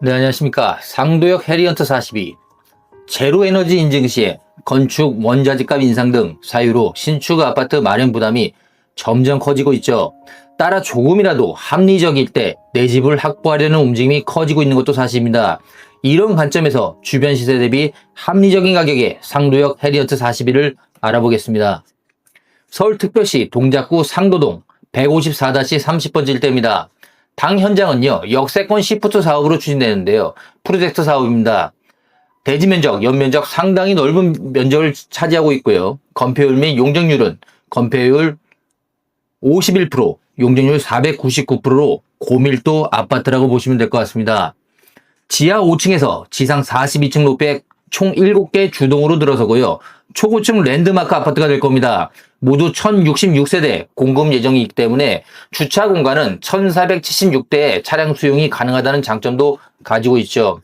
네, 안녕하십니까. 상도역 해리언트 42. 제로 에너지 인증 시에 건축 원자재값 인상 등 사유로 신축 아파트 마련 부담이 점점 커지고 있죠. 따라 조금이라도 합리적일 때 내 집을 확보하려는 움직임이 커지고 있는 것도 사실입니다. 이런 관점에서 주변 시세 대비 합리적인 가격의 상도역 해리언트 41을 알아보겠습니다. 서울특별시 동작구 상도동 154-30번지 일대입니다. 당 현장은요, 역세권 시프트 사업으로 추진되는데요. 프로젝트 사업입니다. 대지 면적, 연면적 상당히 넓은 면적을 차지하고 있고요. 건폐율 및 용적률은 건폐율 51%, 용적률 499%로 고밀도 아파트라고 보시면 될 것 같습니다. 지하 5층에서 지상 42층 높이의 총 7개 주동으로 들어서고요. 초고층 랜드마크 아파트가 될 겁니다. 모두 1066세대 공급 예정이기 때문에 주차 공간은 1476대의 차량 수용이 가능하다는 장점도 가지고 있죠.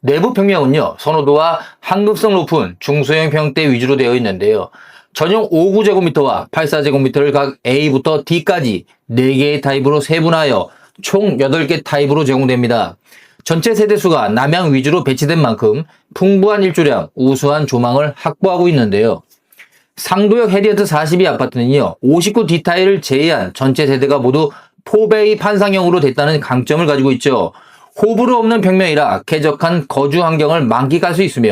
내부 평면은요, 선호도와 항급성 높은 중소형 평대 위주로 되어 있는데요. 전용 59제곱미터와 84제곱미터를 각 A부터 D까지 4개의 타입으로 세분하여 총 8개 타입으로 제공됩니다. 전체 세대수가 남향 위주로 배치된 만큼 풍부한 일조량, 우수한 조망을 확보하고 있는데요. 상도역 해리어트 42 아파트는요, 59 디타일을 제외한 전체 세대가 모두 포베이 판상형으로 됐다는 강점을 가지고 있죠. 호불호 없는 평면이라 쾌적한 거주 환경을 만끽할 수 있으며